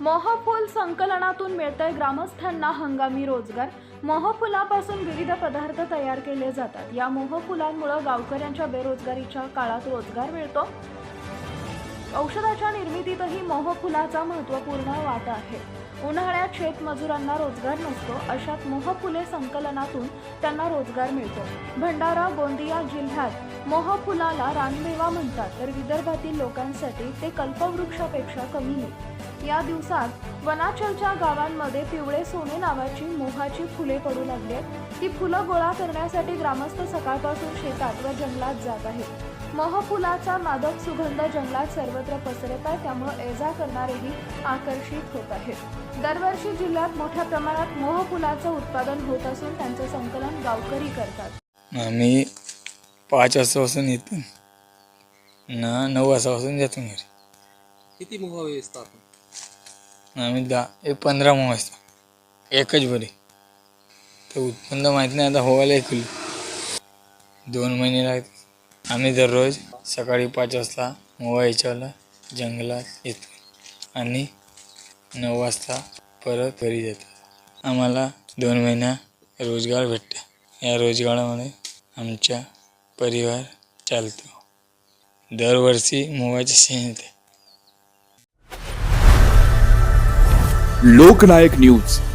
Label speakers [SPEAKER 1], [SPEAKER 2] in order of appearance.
[SPEAKER 1] मोहफूल संकलनातून मिळतंय ग्रामस्थांना हंगामी रोजगार. मोहफुलापासून विविध पदार्थ तयार केले जातात. या मोहफुलांमुळं गावकऱ्यांच्या बेरोजगारीच्या काळात रोजगार मिळतो. औषधाच्या निर्मितीतही मोहफुलाचा महत्त्वपूर्ण वाटा आहे. उन्हाळ्यात शेतमजुरांना रोजगार नसतो अशात मोहफुले संकलनातून त्यांना रोजगार मिळतो. भंडारा गोंदिया जिल्ह्यात मोहफुलाला रानमेवा म्हणतात तर विदर्भातील लोकांसाठी ते कल्पवृक्षापेक्षा कमी नाही. या दिवसात वनाचलच्या गावांमध्ये पिवळे सोने नावाची मोहाची फुले पडू लागली आहेत. ती फुलं गोळा करण्यासाठी ग्रामस्थ सकाळपासून शेतात व जंगलात जात आहेत. मोहफुलाचा मादक सुगंध जंगलात सर्वत्र पसरत आहे त्यामुळे ये जा करणारेही आकर्षित होत आहेत. दरवर्षी जिल्ह्यात मोठ्या प्रमाणात मोहफुलाचं उत्पादन होत असून त्यांचं संकलन गावकरी करतात.
[SPEAKER 2] आम्ही पाच वाजतापासून येतो. ना नऊ वाजतापासून जातो घरी.
[SPEAKER 3] किती मोह व्यवस्था आपण
[SPEAKER 2] आम्ही दहा एक पंधरा मग वाजता. एकच बरे. तर उत्पन्न माहीत नाही आता होवायला ऐकली. दोन महिने लागते आम्ही दररोज सकाळी पाच वाजता मोवा याच्याला जंगलात येतो. आणि नऊ वाजता परत घरी जातो. आम्हाला दोन महिना रोजगार भेटते. या रोजगारामुळे आमच्या परिवार चालतो. दरवर्षी मोवाचे शेण येते.
[SPEAKER 4] लोकनायक न्यूज.